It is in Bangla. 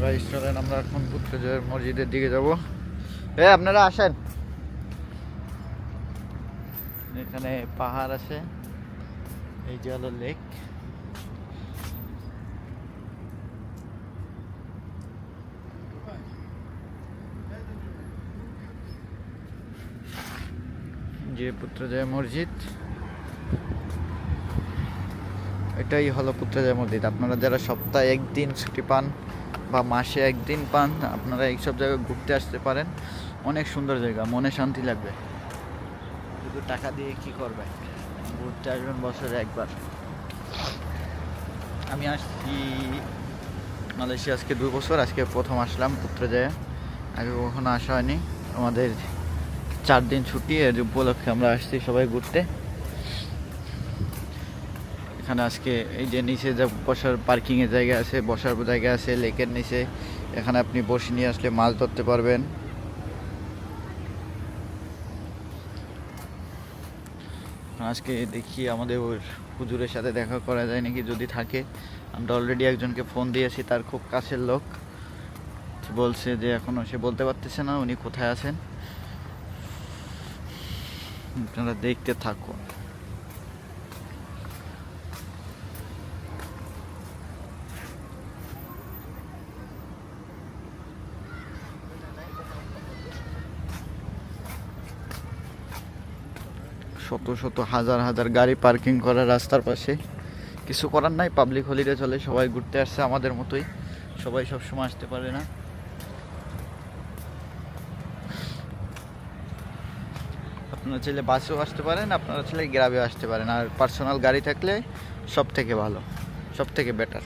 গাইস চলেন আমরা এখন পুত্রজয়ের মসজিদের দিকে যাব। এ, আপনারা আসেন। এখানে পাহাড় আছে। এই যে হলো লেক। যে পুত্রজয় মসজিদ। এটাই হলো পুত্রজয় মসজিদ। আপনারা যারা সপ্তাহে একদিন ছুটি পান বা মাসে একদিন পান, আপনারা এইসব জায়গায় ঘুরতে আসতে পারেন। অনেক সুন্দর জায়গা, মনে শান্তি লাগবে। শুধু টাকা দিয়ে কি করবে? ঘুরতে আসবেন বছরে একবার। আমি আসছি মালয়েশিয়া আজকে দুই বছর, আজকে প্রথম আসলাম পুত্রজয়ে আগে কখনো আসা হয়নি। আমাদের চার দিন ছুটি, এর উপলক্ষে আমরা আসছি সবাই ঘুরতে। এখানে আজকে এই যে নিচে যে বসার পার্কিংয়ের জায়গা আছে, বসার জায়গা আছে লেকের নিচে, এখানে আপনি বসে নিয়ে আসলে মাছ ধরতে পারবেন। আজকে দেখি আমাদের ওর হুজুরের সাথে দেখা করা যায় নাকি, যদি থাকে। আমরা অলরেডি একজনকে ফোন দিয়েছি, তার খুব কাছের লোক। বলছে যে এখনও সে বলতে পারতেছে না, উনি কোথায় আছেন? আপনারা দেখতে থাকুন। শত শত হাজার হাজার গাড়ি পার্কিং করা রাস্তার পাশে। কিছু করার নাই পাবলিক হলিডে চলে, সবাই ঘুরতে আসছে আমাদের মতোই। সবাই সব সময় আসতে পারে না। আপনারা চাইলে বাসেও আসতে পারেন, আপনারা চাইলে গ্রামেও আসতে পারেন। আর পার্সোনাল গাড়ি থাকলে সব থেকে ভালো সব থেকে বেটার